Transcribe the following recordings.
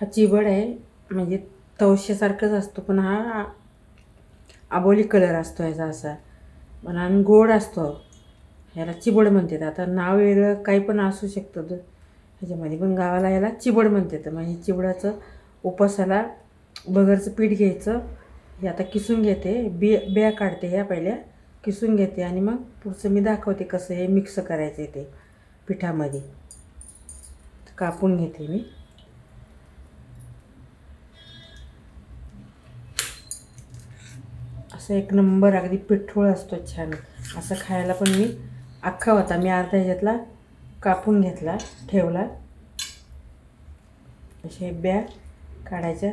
हा चिबड आहे. म्हणजे तवश्यासारखाच असतो पण हा आबोली कलर असतो ह्याचा असा. पण आणि गोड असतो. ह्याला चिबड म्हणतात. आता नाव वेगळं काही पण असू शकतं तर. ह्याच्यामध्ये पण गावाला याला चिबड म्हणतात. म्हणजे चिबडाचं उपासाला बगरचं पीठ घ्यायचं. हे आता किसून घेते. बि बिया काढते ह्या पहिल्या. किसून घेते आणि मग पुढचं मी दाखवते कसं हे मिक्स करायचं आहे ते पिठामध्ये. कापून घेते मी. असं एक नंबर अगदी पिठोळ असतो छान. असं खायला पण मी अख्खा होता. मी अर्धा ह्याच्यातला कापून घेतला ठेवला. असे ब्या काढायच्या.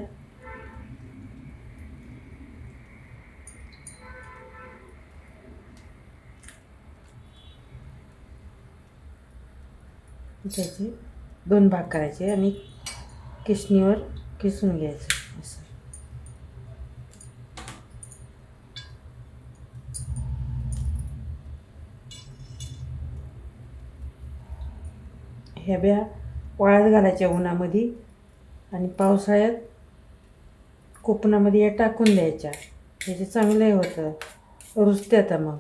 त्याचे दोन भाग करायचे आणि किसणीवर किसून घ्यायचे असं ह्या ब्या वाळत घालायच्या उन्हामध्ये आणि पावसाळ्यात कोकणामध्ये या टाकून द्यायच्या. त्याचे चांगले होतं. रुजते आता मग.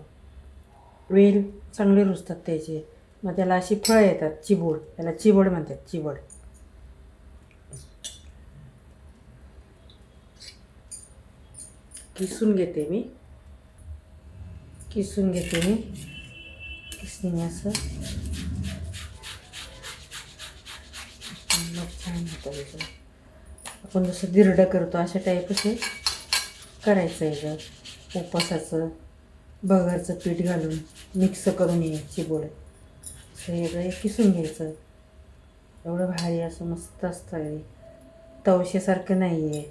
वेल चांगले रुजतात त्याचे. मग त्याला अशी फळं येतात चिबोड. त्याला चिबोड म्हणतात चिबोड. किसून घेते मी. किसून घेते मी. किसणी असं मग छान त्याचं आपण जसं दिरडं करतो अशा टाईप असे करायचं आहे जर उपवासाचं बगरचं पीठ घालून मिक्स करून यायची चिबोड सगळं हे किसून घ्यायचं. एवढं भारी असं मस्त असतं हे. तवशेसारखं नाही आहे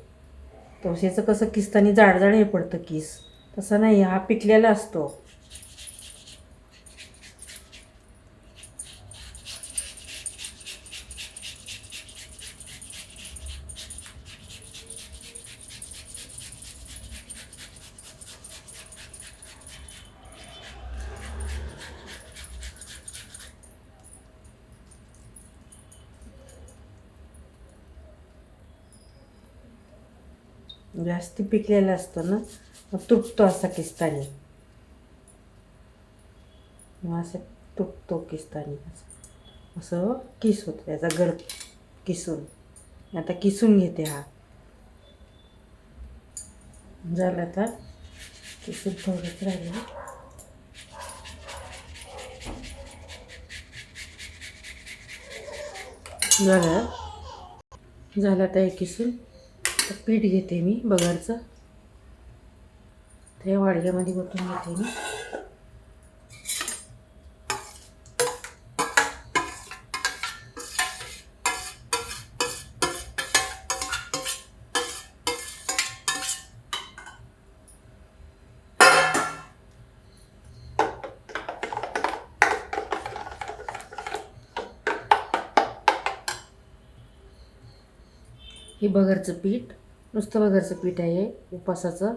तवशेचं कसं किसताना जाडजाड हे पडतं किस. तसं नाही हा पिकलेला असतो. जास्त पिकलेलं असतं ना मग तुटतो असा किस्तानी. मग असं तुटतो किस्तानी. असं किस होतं त्याचा गर किसून. आता किसून घेते हा. झालं आता. किसून थोडंच राहिलं. झालं. झालं आता हे किसून. तर पीठ घेते मी बगारचं ते वाडग्यामध्ये ओतून घेते मी. हे बगरचं पीठ नुसतं बगरचं पीठ आहे उपासाचं.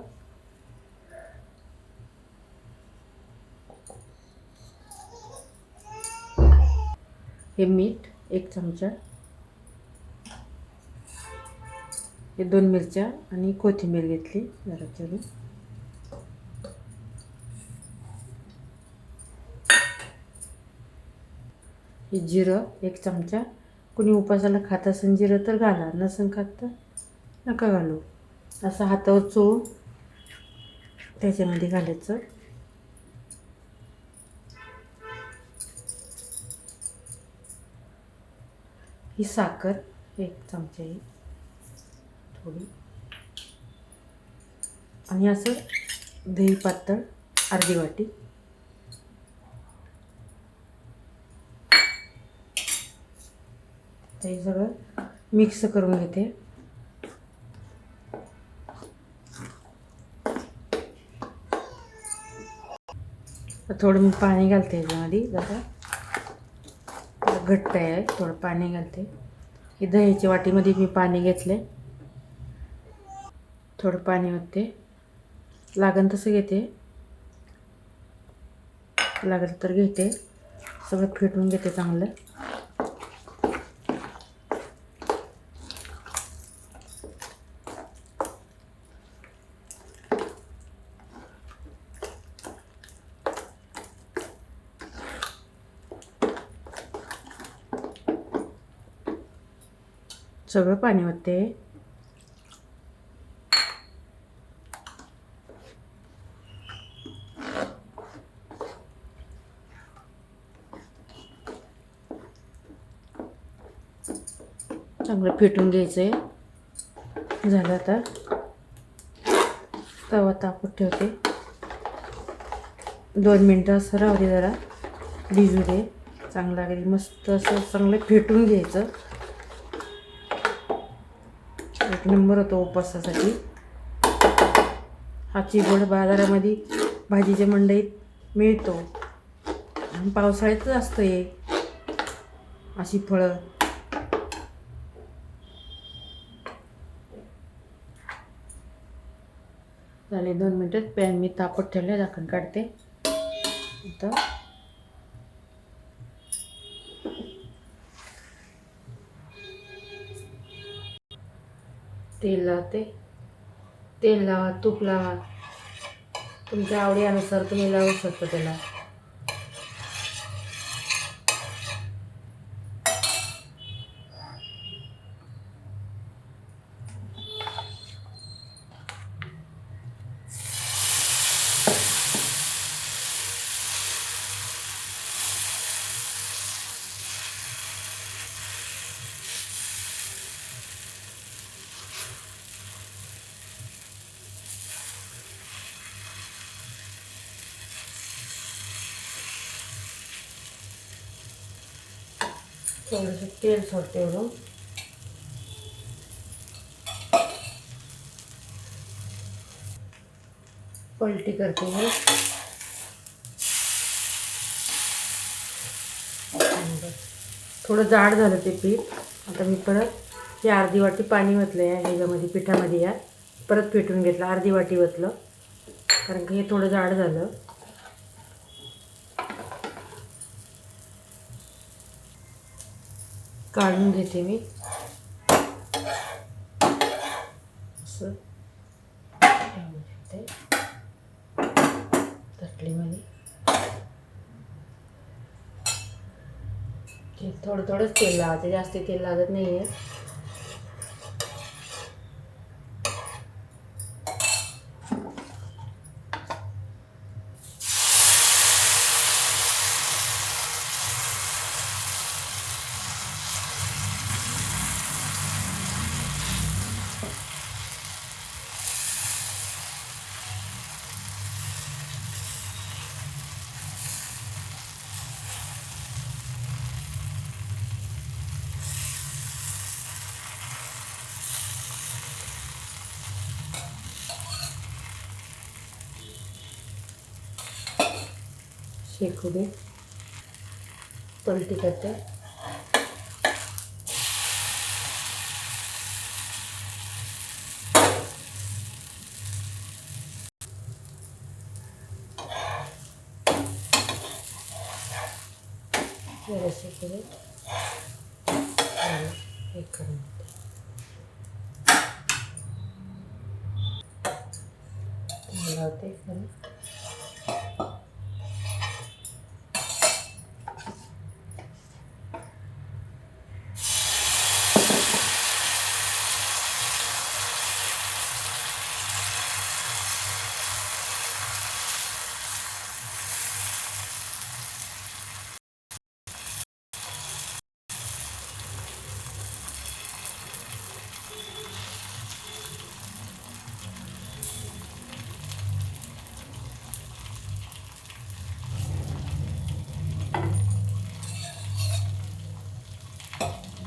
हे मीठ एक चमचा. हे दोन मिरच्या आणि कोथिंबीर घेतली जरा चिरून. हे जिरं एक चमचा. कुणी उपासाला खात असेल जिरं तर घाला नसेल खात तर नका घालू. असं हातावर चोळून त्याच्यामध्ये घालायचं. ही साखर एक चमचा ही थोडी. आणि असं दही पातळ अर्धी वाटी. ते सगळं मिक्स करून घेते. थोडं मी पाणी घालते याच्यामध्ये जरा. घट्ट आहे थोडं पाणी घालते. हे दह्याच्या वाटीमध्ये मी पाणी घेतले. थोडं पाणी होते लागन तसं घेते. लागलं तर घेते. सगळं फेटून घेते चांगलं. सगळं पाणी होते चांगलं फेटून घ्यायचं आहे झालं आता. तवा तापत ठेवते. दोन मिनटं असं राहू दे जरा. भिजू दे. चांगलं लागेल. मस्त असं चांगलं फेटून घ्यायचं. एक नंबर होतो उपवासासाठी. हा चिबड बाजारामध्ये भाजीच्या मंडईत मिळतो. आणि पावसाळ्यातच असतं हे. अशी फळं. झाले दोन मिनटात पॅन मी तापत ठेवले झाकण काढते. आता तेल लावते तेल लावा तूप लावा. तुमच्या आवडीनुसार तुम्ही लावू शकता त्याला. थोडंसं तेल सोडते वरून पलटी करते मी. थोडं जाड झालं ते पीठ. आता मी परत हे अर्धी वाटी पाणी वतलं या ह्याच्यामध्ये पिठामध्ये या. परत पेटून घेतलं अर्धी वाटी वतलं कारण की हे थोडं जाड झालं. काढून घेते मी. असं. ते थोडं थोडंच तेल लावायचं. जास्त तेल लागत नाही आहे शेकू दे पलटी करते. जरा शेकू दे हे करून लावते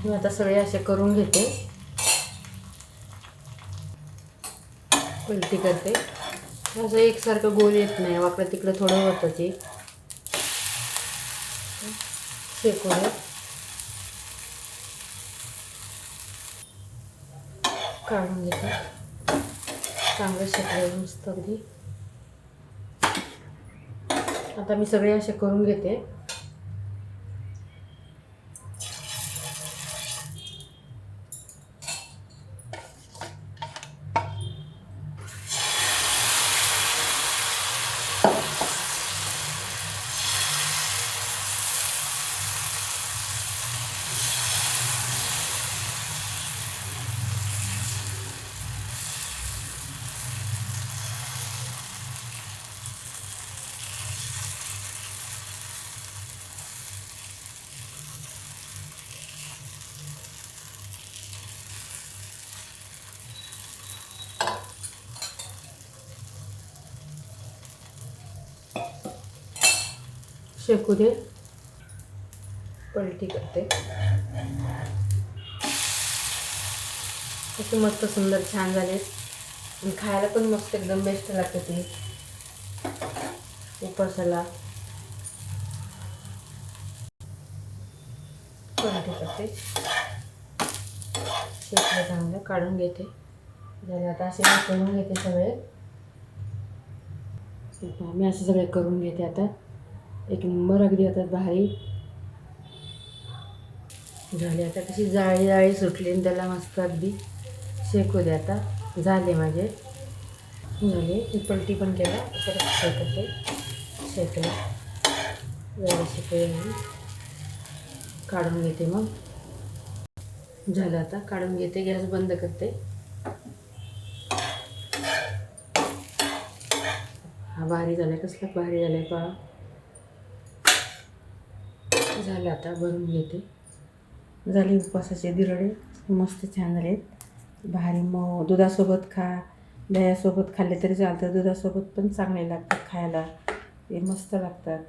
मी आता सगळे असे करून घेते. पलटी करते. असं एकसारखं गोल येत नाही. वाकडं तिकडं थोडं होतं ते. शेकून काढून घेते. चांगलं शेकलं मस्त अगदी. आता मी सगळे असे करून घेते. शेकू दे पलटी करते. कसे मस्त सुंदर छान झाले. आणि खायला पण मस्त एकदम बेस्ट लागते ते. उपासाला पलटी करते. शेकलं चांगलं काढून घेते. झाले आता असे करून घेते सगळे. मी असे सगळे करून घेते आता. एक नंबर अगदी आता भारी झाले आता कशी जाळी जाळी सुटली आणि त्याला मस्त अगदी शेकू दे आता. झाले माझे. झाले. ही पलटी पण केला. परत शेकते? शेकला. जरा शेकले मी. काढून घेते मग. झालं आता. काढून घेते. गॅस बंद करते. हा भारी झाला कसला भारी झालाय पहा. झालं आता भरून घेते झाले उपवासाचे दिरडे मस्त छान झाले भारी मग दुधासोबत खा दह्यासोबत खाल्ले तरी चालतं दुधासोबत पण चांगले लागतात खायला. ते मस्त लागतात.